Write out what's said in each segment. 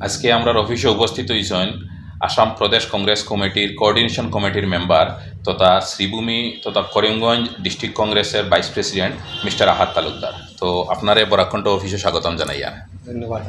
আজকে আমরা অফিসে উপস্থিত হয়েছেন আসাম প্রদেশ কংগ্রেস কমিটির কোঅর্ডিনেশন কমিটির মেম্বার তথা শ্রীভূমি তথা করিমগঞ্জ ডিস্ট্রিক্ট কংগ্রেসের vice president mister Ahat Talukdar. তো আপনারে বরাকণ্ঠ অফিসে স্বাগতম জানাইয়া ধন্যবাদ।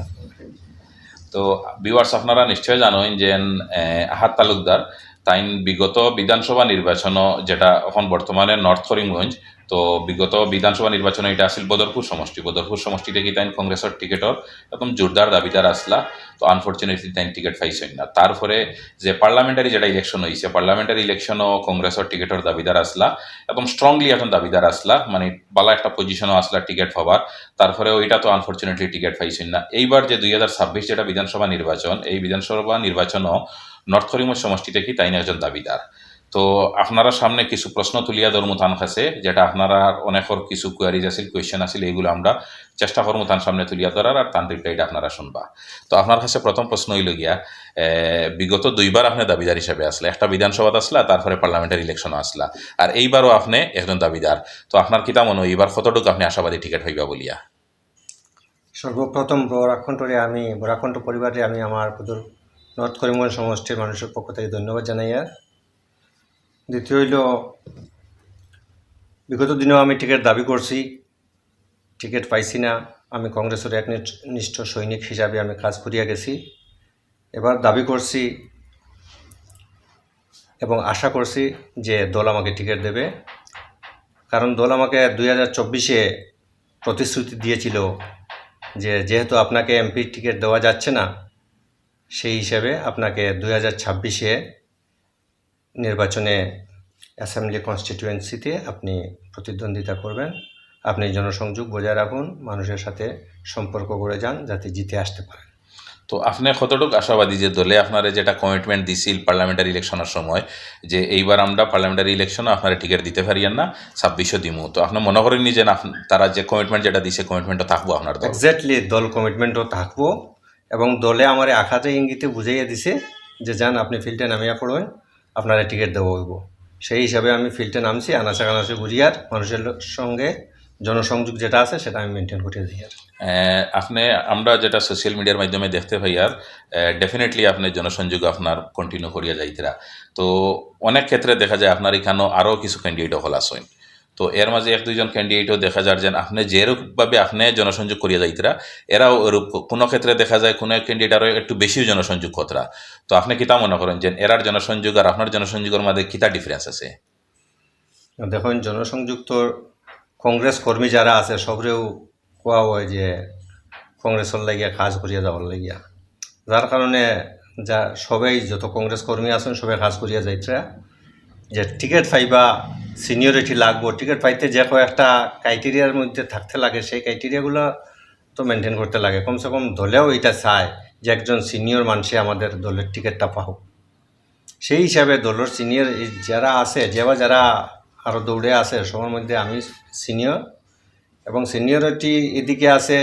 তো ভিউয়ার্স আপনারা নিশ্চয় জানেন যে আহ, আহাত তালুকদার তাইন বিগত বিধানসভা নির্বাচন যেটা এখন বর্তমানে নর্থ করিমগঞ্জ, তো বিগত বিধানসভা নির্বাচন এটা আছিল বদরপুর সমষ্টি। বদরপুর সমষ্টি থেকে তাইন কংগ্রেসের টিকেটর একদম জোরদার দাবিদার আসলা, তো আনফর্চুনেটলি তাইন টিকিট পাইছেন না। তারপরে যে পার্লামেন্টারি যেটা ইলেকশন হয়েছে পার্লামেন্টারি ইলেকশনও কংগ্রেসের টিকেটর দাবিদার আসলা একদম স্ট্রংলি এখন দাবিদার আসলা মানে বালা একটা পজিশনও আসলা টিকিট পাবার তারপরে ওইটা তো আনফর্চুনেটলি টিকিট পাইছেন না। এইবার যে দুই হাজার ছাব্বিশ যেটা বিধানসভা নির্বাচন, এই বিধানসভা নির্বাচনও নর্থ করিমগঞ্জ সমষ্টিতে কি তাই না একজন দাবিদার? তো আপনারা সামনে কিছু প্রশ্ন তুলিয়া ধর্ম তান কাছে যেটা আপনারা অনেকর কিছু কোয়ারিজ আছিল কোয়েশ্চেন আছিল, এইগুলো আমরা চেষ্টা করব তার সামনে তুলিয়া ধরার, আর তান রিপ্লাইটা আপনারা শুনবা। তো আপনার কাছে প্রথম প্রশ্ন হইল গিয়া বিগত দুইবার আপনি দাবিদার হিসেবে আসলে। একটা বিধানসভাত আসলা, তারপরে পার্লামেন্টারি ইলেকশনও আসলা। আর এইবারও আপনি একজন দাবিদার। তো আপনার কিতা মনে হয়, এইবার কতটুকু আপনি আশাবাদী টিকিট হইবা বলিয়া? সর্বপ্রথম বরাকণ্ঠরে আমি বরাকণ্ঠ পরিবারে আমি আমার নর্থ করিমগঞ্জ সমষ্টির মানুষের পক্ষ থেকে ধন্যবাদ জানাই আর। দ্বিতীয় হইল, বিগত দিনেও আমি টিকিট দাবি করছি, টিকিট পাইছি না। আমি কংগ্রেসের এক নিষ্ঠ সৈনিক হিসাবে আমি কাজ করিয়া গেছি। এবার দাবি করছি এবং আশা করছি যে দল আমাকে টিকিট দেবে। কারণ দল আমাকে দুই হাজার চব্বিশে প্রতিশ্রুতি দিয়েছিল যে যেহেতু আপনাকে এমপি টিকিট দেওয়া যাচ্ছে না সেই হিসাবে আপনাকে দুই হাজার ছাব্বিশে নির্বাচনে অ্যাসেম্বলি কনস্টিটিউয়েন্সিতে আপনি প্রতিদ্বন্দ্বিতা করবেন। আপনি জনসংযোগ বজায় রাখুন মানুষের সাথে সম্পর্ক গড়ে যান যাতে জিতে আসতে পারেন। তো আপনি কতটুকু আশাবাদী যে দলে আপনারা যেটা কমিটমেন্ট দিছিল পার্লামেন্টারি ইলেকশনের সময় যে এইবার আমরা পার্লামেন্টারি ইলেকশনে আপনারা টিকিট দিতে পারিয়েন না ছাব্বিশশো দিমু। তো আপনি মনে করেননি যে না, তারা যে কমিটমেন্ট যেটা দিছে কমিটমেন্টও থাকব আপনার এক্স্যাক্টলি দল কমিটমেন্টও থাকব। এবং দলে আমার আখাতে ইঙ্গিতে বুঝাইয়া দিছে যে, যান, আপনি ফিল্ডে নামিয়া পড়বেন, আপনারা টিকিট দেবো হইব। সেই হিসাবে আমি ফিল্ডে নামছি আনাচে কানাচে ঘুরিয়ার মানুষের সঙ্গে জনসংযোগ যেটা আছে, সেটা আমি মেনটেন করিয়ে দিই আর। আপনি, আমরা যেটা সোশ্যাল মিডিয়ার মাধ্যমে দেখতে পাই আর ডেফিনেটলি আপনি জনসংযোগ আপনার কন্টিনিউ করিয়া যাইতরা। তো অনেক ক্ষেত্রে দেখা যায় আপনার এখানেও আরও কিছু ক্যান্ডিডেট হল আসেন তো এর মাঝে এক দুইজন ক্যান্ডিডেটও দেখা যায় যে আপনি যেরূপভাবে আপনি জনসংযোগ করিয়া যাইতরা, এরাও ওরূপ কোনো ক্ষেত্রে দেখা যায় কোনো ক্যান্ডিডেট আরও একটু বেশি জনসংযোগ কতরা তো আপনি কিতা মনে করেন যে এরার জনসংযোগ আর আপনার জনসংযোগের মাঝে কিতা ডিফারেন্স আছে? দেখুন, জনসংযোগ তো কংগ্রেস কর্মী যারা আছে, সবরেও কোয়া হয় যে কংগ্রেসের লাগিয়া কাজ করিয়া যাওয়ার লাগিয়া। যার কারণে যা সবাই, যত কংগ্রেস কর্মী আছেন, সবাই কাজ করিয়া যাইতরা। যে টিকিট পাইবা সিনিয়রিটি লাগবো টিকিট পাইতে যে কয়েকটা ক্রাইটেরিয়ার মধ্যে থাকতে লাগে, সেই ক্রাইটেরিয়াগুলো তো মেনটেন করতে লাগে। কমসে কম দলেও এটা চায় যে একজন সিনিয়র মানুষে আমাদের দলের টিকিটটা পাও সেই হিসাবে দলের সিনিয়র যারা আছে, যেবা যারা আরও দৌড়ে আছে, সবার মধ্যে আমি সিনিয়র এবং সিনিয়রিটি এদিকে আছে,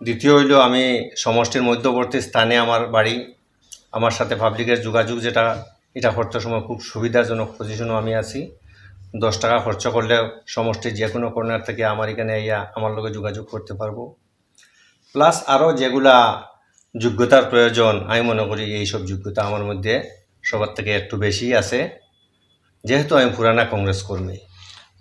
দ্বিতীয় হইল আমি সমষ্টির মধ্যবর্তী স্থানে আমার বাড়ি, আমার সাথে পাবলিকের যোগাযোগ যেটা এটা করতে সময় খুব সুবিধাজনক পজিশনও আমি আছি। দশ টাকা খরচ করলে সমষ্টির যে কোনো কর্নার থেকে আমার এখানে ইয়া আমার লগে যোগাযোগ করতে পারব। প্লাস আরও যেগুলা যোগ্যতার প্রয়োজন আমি মনে করি এইসব যোগ্যতা আমার মধ্যে সবার থেকে একটু বেশি আছে। যেহেতু আমি পুরানা কংগ্রেস কর্মী।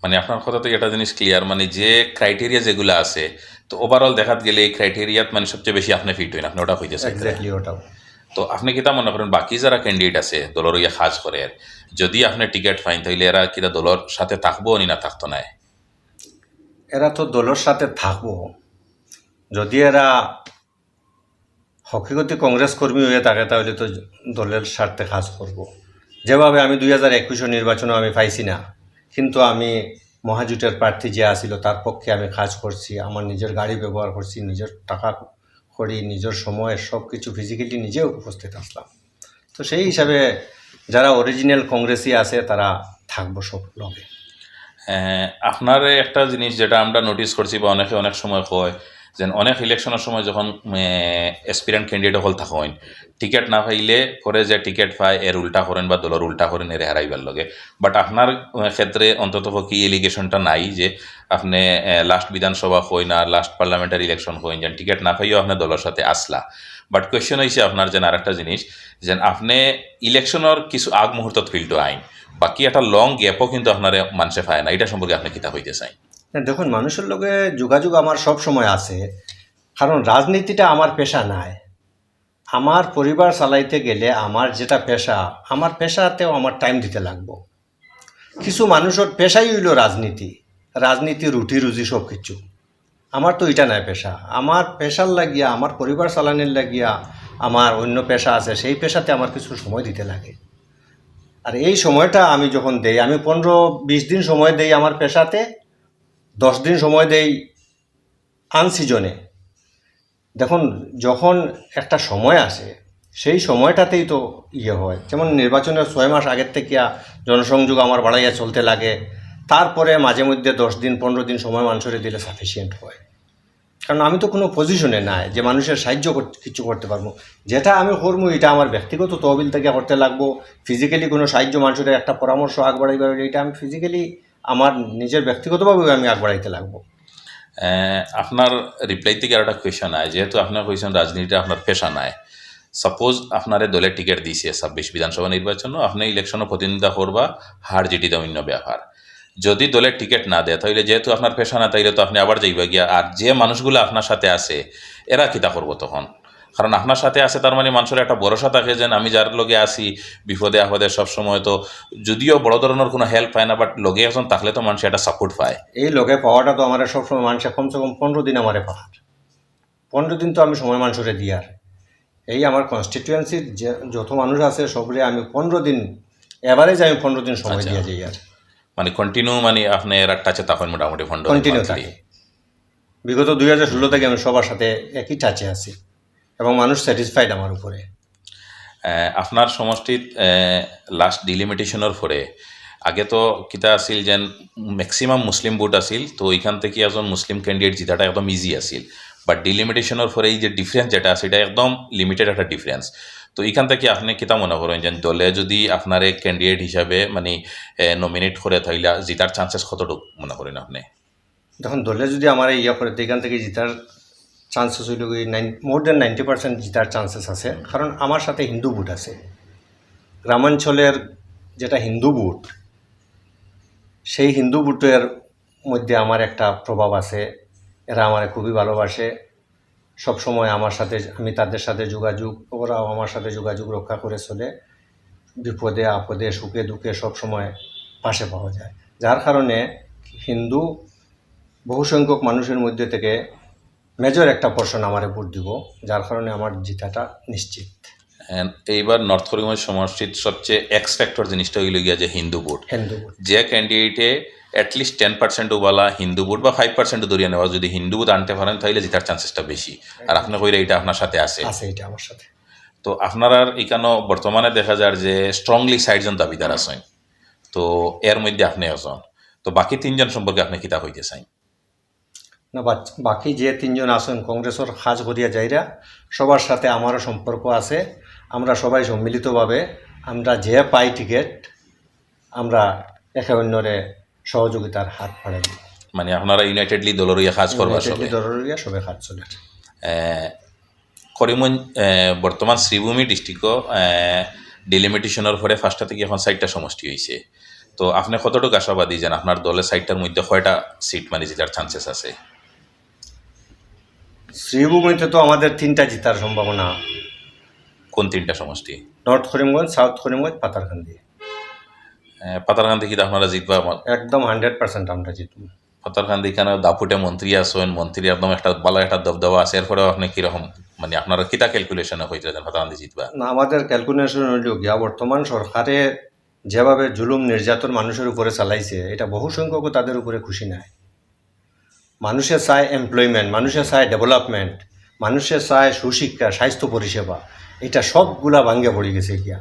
মানে আপনার কথা থেকে একটা জিনিস ক্লিয়ার মানে যে ক্রাইটেরিয়া যেগুলো আছে তো ওভারঅল দেখাত গেলে এই ক্রাইটেরিয়াত মানে সবচেয়ে বেশি আপনি ফিট হইন আপনি ওটা হইতেছে এক্স্যাক্টলি ওটাও। তো আপনি কিতা মনে করেন? বাকি যারা ক্যান্ডিডেট আছে দলর ইয়ে কাজ করে যদি আপনি টিকিট ফাইন তাইলে এরা কিতা দলর সাথে থাকব নি না থাকতো না এরা তো দলের সাথে থাকব। যদি এরা হকিগতি কংগ্রেস কর্মী হয়ে থাকে, তাহলে তো দলের স্বার্থে কাজ করব। যেভাবে আমি দুই হাজার একুশের নির্বাচনে আমি পাইছি না। কিন্তু আমি মহাজোটের প্রার্থী যে আসিল তার পক্ষে আমি কাজ করছি, আমার নিজের গাড়ি ব্যবহার করছি, নিজের টাকা করি নিজের সময় সব কিছু ফিজিক্যালি নিজেও উপস্থিত আসলাম। তো সেই হিসাবে যারা অরিজিনাল কংগ্রেসই আছে তারা থাকব সব লগে। আহ, আপনার একটা জিনিস যেটা আমরা নোটিস করছি বা অনেকে অনেক সময় কয় যে অনেক ইলেকশনের সময় যখন এসপিরেন্ট ক্যান্ডিডেট হল থাকেন টিকিট না পাইলে পরে যে টিকিট পায়, এর উল্টা করেন বা দলের উল্টা করেন এর হারাইবার লগে। বাট আপনার ক্ষেত্রে অন্তত কি এলিগেশনটা নাই যে আপনি লাস্ট বিধানসভা হই না লাস্ট পার্লামেন্টারি ইলেকশন হইন, যেন টিকিট না পাইও আপনার দলের সাথে আসলা। বাট কোয়েশ্চেন হয়েছে আপনার যেন আরেকটা জিনিস যে আপনি ইলেকশনের কিছু আগ মুহূর্তত ফিল্ড আইন, বাকি একটা লং গ্যাপও কিন্তু আপনার মানুষে পায় না, এটা সম্পর্কে আপনি কিতাব হইতে চাই। দেখুন, মানুষের লগে যোগাযোগ আমার সব সময় আছে, কারণ রাজনীতিটা আমার পেশা নাই। আমার পরিবার চালাইতে গেলে আমার যেটা পেশা, আমার পেশাতেও আমার টাইম দিতে লাগবো। কিছু মানুষের পেশাই হইল রাজনীতি রাজনীতি, রুটি, রুজি, সব কিছু। আমার তো এটা নাই পেশা। আমার পেশার লাগিয়া, আমার পরিবার চালানোর লাগিয়া আমার অন্য পেশা আছে, সেই পেশাতে আমার কিছু সময় দিতে লাগে। আর এই সময়টা আমি যখন দেই, আমি পনেরো, বিশ দিন সময় দেই আমার পেশাতে দশ দিন সময় দেই আনসিজনে। দেখুন, যখন একটা সময় আসে, সেই সময়টাতেই তো ইয়ে হয়। যেমন নির্বাচনের ছয় মাস আগের থেকে জনসংযোগ আমার বাড়াইয়া চলতে লাগে, তারপরে মাঝে মধ্যে দশ দিন, পনেরো দিন সময় মানুষের দিলে সাফিসিয়েন্ট হয়। কারণ আমি তো কোনো পজিশনে নাই যে মানুষের সাহায্য কিছু করতে পারব। যেটা আমি করব, এটা আমার ব্যক্তিগত তহবিল থেকে করতে লাগবো। ফিজিক্যালি কোনো সাহায্য মানুষের একটা পরামর্শ আগ বাড়াইবে হলে, এটা আমি ফিজিক্যালি আমার নিজের ব্যক্তিগতভাবে আমি আগ বাড়াইতে লাগবো। আপনার রিপ্লাই থেকে আর একটা কোয়েশন আয়। যেহেতু আপনার কোয়েশন রাজনীতিটা আপনার পেশা নাই সাপোজ আপনারে দলের টিকিট দিছে ছাব্বিশ বিধানসভা নির্বাচন, আপনি ইলেকশনও প্রতিনিধিত্ব করবা, হার জিটি অন্য ব্যাপার। যদি দলের টিকিট না দেয় তাহলে যেহেতু আপনার পেশা না, তাইলে তো আপনি আবার যাইবা গিয়া। আর যে মানুষগুলো আপনার সাথে আছে, এরা কিতা করব তখন? কারণ আপনার সাথে আছে তার মানে মানুষের একটা ভরসা থাকে যে আমি যার লগে আসি বিপদে আপদে সবসময় তো যদিও বড় ধরনের কোনো হেল্প পায় না বাট লগে এখন থাকলে তো মানুষ একটা সাপোর্ট পায়। এই লোকে পাওয়াটা তো আমার সবসময় মানুষের কমসে কম পনেরো দিন আমারে পাওয়ার। পনেরো দিন তো আমি সময় মানুষের দিয়ার। এই আমার কনস্টিটুয়েন্সির যে যত মানুষ আছে সবরে আমি পনেরো দিন এভারেজ আমি পনেরো দিন সময় আচ্ছা। দিয়ে যাই আর। মানে কন্টিনিউ মানে আপনি এর টাচে তখন মোটামুটি ফন্ড কন্টিনিউ থাকি। বিগত দুই হাজার ষোলো থেকে আমি সবার সাথে একই টাচে আছি। এবং মানুষ স্যাটিসফাইড আমার উপরে। আপনার সমষ্টিত লাস্ট ডিলিমিটেশনের পরে আগে তো কিতা আছিল যেন ম্যাক্সিমাম মুসলিম ভোট আছিল তো ওইখান থেকে এজন মুসলিম ক্যান্ডিডেট জিতাটা একদম ইজি আছিল। বাট ডিলিমিটেশনের পরে এই যে ডিফারেন্স যেটা আছে এটা একদম লিমিটেড একটা ডিফারেন্স তো এখান থেকে আপনি কিতা মনে করেন যে দলে যদি আপনার ক্যান্ডিডেট হিসাবে মানে নমিনেট করে তাইলে জিতার চান্সেস কতটুকু মনে করেন আপনি? দেখুন দলে যদি আমার ইয়া করে তো এখান থেকে জিতার চান্সেস হইল nine more than ninety percent জিতার chances আছে। কারণ আমার সাথে হিন্দু বুট আছে। গ্রামাঞ্চলের যেটা হিন্দু বুট সেই হিন্দু বুটের মধ্যে আমার একটা প্রভাব আছে। এরা আমার খুবই ভালোবাসে। সব সময় আমার সাথে, আমি তাদের সাথে যোগাযোগ, ওরাও আমার সাথে যোগাযোগ রক্ষা করে চলে। বিপদে, আপদে, সুখে, দুঃখে সব সময় পাশে পাওয়া যায়। যার কারণে হিন্দু বহুসংখ্যক মানুষের মধ্যে থেকে মেজর একটা পোর্শন আমারে ভোট দিব যার কারণে আমার জিতাটা নিশ্চিত। এইবার নর্থ করিমগঞ্জ সমষ্টির সবচেয়ে এক্স ফ্যাক্টর জিনিসটা হইল গিয়া যে হিন্দু ভোট। হিন্দু ভোট। যে ক্যান্ডিডেটে অ্যাটলিস্ট টেন পার্সেন্ট বলা হিন্দু ভোট বা ফাইভ পার্সেন্ট ধরিয়ে নেওয়া যদি হিন্দু ভোট আনতে পারেন তাহলে জেতার চান্সেসটা বেশি। আর আপনি কইরা এটা আপনার সাথে আছে। আছে এটা আমার সাথে। তো আপনার আর এখানেও বর্তমানে দেখা যায় যে স্ট্রংলি সাইডজন দাবিদার আছেন। তো এর মধ্যে আপনি একজন। তো বাকি তিনজন সম্পর্কে আপনি কিতা হইতে চাই। না বাকি যে তিনজন আছেন কংগ্রেসের কাজ করিয়া যাইরা সবার সাথে আমারও সম্পর্ক আছে। আমরা সবাই সম্মিলিতভাবে আমরা যে পাই টিকিট আমরা একে অন্যরে সহযোগিতার হাত দিই মানে আপনারা ইউনাইটেডলি দলের কাজ করবা সবে? দরিয়া সবে হাত চলে। করিমগঞ্জ বর্তমান শ্রীভূমি ডিস্ট্রিক্টও ডিলিমিটেশনের পরে ফার্স্টটা থেকে এখন সাইটটা সমষ্টি হয়েছে তো আপনি কতটুকু আশাবাদী যেন আপনার দলের সাইটটার মধ্যে কয়টা সিট মানে জেতার চান্সেস আছে? শ্রীভূমিতে তো আমাদের তিনটা জিতার সম্ভাবনা। কোন তিনটা সমষ্টি? নর্থ করিমগঞ্জ সাউথ করিমগঞ্জ পাতারকান্দি আহ, পাতারকান্দি কিন্তু আপনারা জিতবা? আমার- একদম হান্ড্রেড পার্সেন্ট আমরা জিতব। পাতারকান্দি কেন? দাপুটে মন্ত্রী আছেন মন্ত্রী একদম একটা ভালো একটা দবদবা আছে এরপরেও আপনি কীরকম? মানে আপনারা কিতা ক্যালকুলেশনে যেন পাতারকান্দি জিতবা? না আমাদের ক্যালকুলেশন হইল গিয়া বর্তমান সরকারে যেভাবে জুলুম নির্যাতন মানুষের উপরে চালাইছে এটা বহু সংখ্যক তাদের উপরে খুশি নাই। মানুষে চায় এমপ্লয়মেন্ট মানুষে চায় ডেভেলপমেন্ট মানুষে চায় সুশিক্ষা, স্বাস্থ্য পরিষেবা, এটা সবগুলা ভাঙ্গে পড়ে গেছে গিয়া।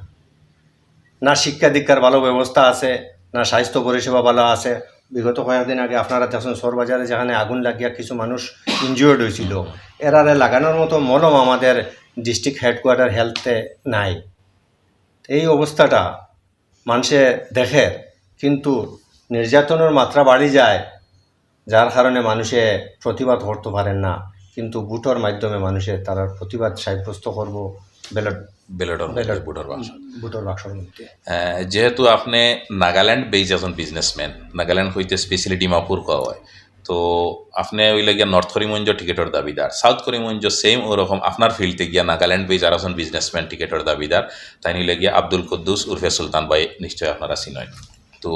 না শিক্ষা দীক্ষার ভালো ব্যবস্থা আছে, না স্বাস্থ্য পরিষেবা ভালো আছে। বিগত কয়েকদিন আগে আপনারা দেখছেন সরবাজারে যেখানে আগুন লাগিয়া কিছু মানুষ ইনজিওর্ড হয়েছিল। এরারে লাগানোর মতো মলম আমাদের ডিস্ট্রিক্ট হেডকোয়ার্টার হেলথে নাই। এই অবস্থাটা মানুষে দেখে, কিন্তু নির্যাতনের মাত্রা বাড়ি যায় যার কারণে মানুষে প্রতিবাদ করতে পারেন না কিন্তু বুটোর মাধ্যমে মানুষে তারা প্রতিবাদ সাব্যস্ত করব ব্যালট Ballot. বুটর বাক্স বুটোর বাক্সর মধ্যে যেহেতু আপনি নাগাল্যান্ড বেজ একজন বিজনেসম্যান নাগাল্যান্ড হইতে স্পেশালি ডিমাপুর কোয়া হয় তো আপনি ওই লাগিয়া নর্থ করিমগঞ্জ টিকেটের দাবিদার সাউথ করিমগঞ্জ সেম ওরকম আপনার ফিল্ডে গিয়া নাগাল্যান্ড বেজ আর একজন বিজনেসম্যান টিকেটের দাবিদার তাই নিলে গিয়া আব্দুল কুদ্দুস উর্ফে সুলতান ভাই নিশ্চয় আপনারা চিনয় তো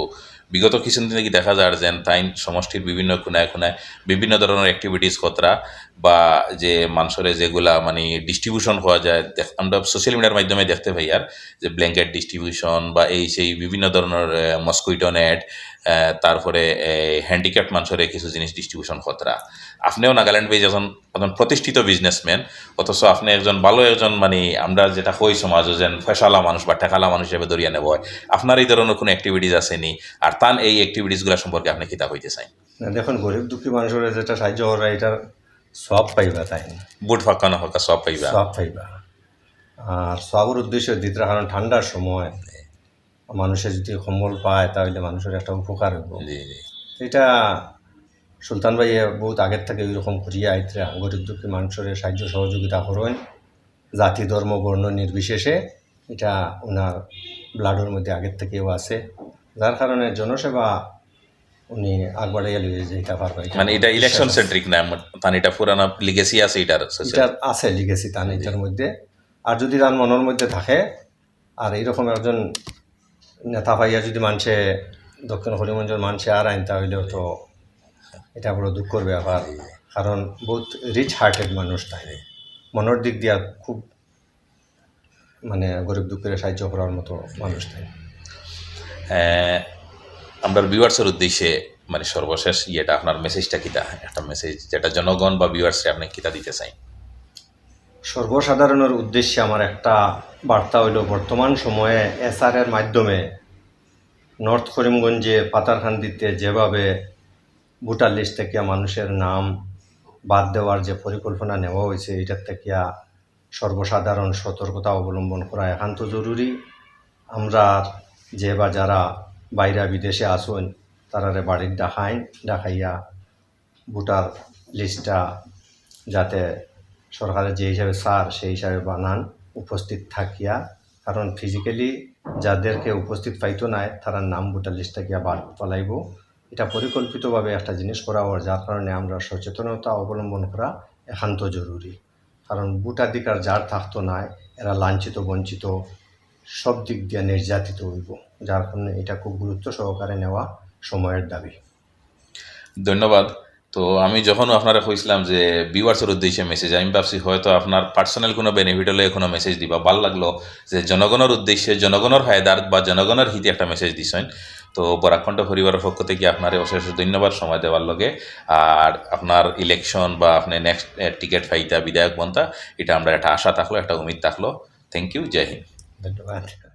বিগত কিছুদিন থেকে দেখা যায় তাই সমষ্টির বিভিন্ন খুনায় খুনায় বিভিন্ন ধরনের অ্যাক্টিভিটিস কতরা বা যে মানুষের যেগুলা মানে ডিস্ট্রিবিউশন হওয়া যায় আমরা সোশ্যাল মিডিয়ার মাধ্যমে দেখতে পাই আর, যে ব্ল্যাঙ্কেট ডিস্ট্রিবিউশন বা এই সেই বিভিন্ন ধরনের মস্কুইটো নেট তারপরে হ্যান্ডিক্যাপ মানুষের কিছু জিনিস ডিস্ট্রিবিউশন খতরা। আপনিও নাগাল্যান্ড বেজ একজন একজন প্রতিষ্ঠিত বিজনেসম্যান অথচ আপনি একজন ভালো একজন মানে আমরা যেটা কই সমাজ যেন ফেসালা মানুষ বা ঠেকালা মানুষ হিসেবে দরিয়া নেব হয়। আপনার এই ধরনের কোনো অ্যাক্টিভিটিস আসেনি আর তান এই অ্যাক্টিভিটিসগুলো সম্পর্কে আপনি কিতা হইতে চাই। দেখুন গরিব দুঃখী মানুষের যেটা সাহায্য করা এটার সব পাইবা তাই বুট ফাঁকানো হকা সব পাইবা। সব পাইবা। আর সবর উদ্দেশ্য দিতে কারণ ঠান্ডার সময় মানুষের যদি কম্বল পায় তাহলে মানুষের একটা উপকার হইব। জি। এটা সুলতান ভাই বহুত আগের থেকে ওইরকম করিয়া আইতরা গরিব দুঃখী মানুষের সাহায্য সহযোগিতা করেন। জাতি ধর্ম বর্ণ নির্বিশেষে এটা ওনার ব্লাডের মধ্যে আগের থেকেও আছে। যার কারণে জনসেবা উনি আগবাড়াইয়া যেতে পারবে। মানে এটা ইলেকশন সেন্ট্রিক না তান এটা পুরানো লিগেসি আছে এটার এটা আছে লিগেছি তার এটার মধ্যে। আর যদি তার মনের মধ্যে থাকে আর এইরকম একজন নেতা পাইয়া যদি মানুষে দক্ষিণ হরিমঞ্জের মানুষে আর আইন তাহলেও তো এটা বড় দুঃখর ব্যাপার কারণ বহুত রিচ হার্টেড মানুষ তাই মনের দিক দিয়া খুব মানে গরিব দুঃখের সাহায্য করার মতো মানুষ তাই আমরা ভিউয়ার্সের উদ্দেশ্যে মানে সর্বশেষ ইয়েটা আপনার মেসেজটা কিতা? একটা মেসেজ যেটা জনগণ বা ভিউয়ার্সে আপনি কিতা দিতে চাই? সর্বসাধারণের উদ্দেশ্যে আমার একটা বার্তা হইল বর্তমান সময়ে এসআরের মাধ্যমে নর্থ করিমগঞ্জে পাতারখান্দিতে যেভাবে ভোটার লিস্ট থেকে মানুষের নাম বাদ দেওয়ার যে পরিকল্পনা নেওয়া হয়েছে, এটার থেকে সর্বসাধারণ সতর্কতা অবলম্বন করা একান্ত জরুরি। আমরা যে বা যারা বাইরে বিদেশে আসুন তারারে বাড়ির ডাকাইন ডাকাইয়া ভোটার লিস্টটা যাতে সরকারের যে হিসাবে সার, সেই হিসাবে বানান, উপস্থিত থাকিয়া। কারণ ফিজিক্যালি যাদেরকে উপস্থিত পাইতো নাই, তারা নাম ভোটার লিস্ট থেকে বাদ পলাইব। এটা পরিকল্পিতভাবে একটা জিনিস করা হওয়ার যার কারণে আমরা সচেতনতা অবলম্বন করা একান্ত জরুরি। কারণ ভোটাধিকার যার থাকতো নাই, এরা লাঞ্ছিত, বঞ্চিত, সব দিক দিয়ে নির্যাতিত হইব, যার কারণে এটা খুব গুরুত্ব সহকারে নেওয়া সময়ের দাবি। ধন্যবাদ। তো আমি যখন আপনারা কইছিলাম যে ভিউয়ার্সের উদ্দেশ্যে মেসেজ আমি ভাবছি হয়তো আপনার পার্সোনাল কোনো বেনিফিট হলে কোনো মেসেজ দিবা। ভালো লাগল যে জনগণের উদ্দেশ্যে, জনগণের ফায়দার বা জনগণের হিতে একটা মেসেজ দিছেন। তো বরাকণ্ঠ পরিবারের পক্ষ থেকে আপনার অশেষ ধন্যবাদ সময় দেওয়ার লগে। আর আপনার ইলেকশন বা আপনি নেক্সট টিকিট ফাইতা, বিধায়ক বনতা, এটা আমরা একটা আশা থাকল, একটা উমিদ থাকল। থ্যাংক ইউ জয় হিন্দ। ধন্যবাদ।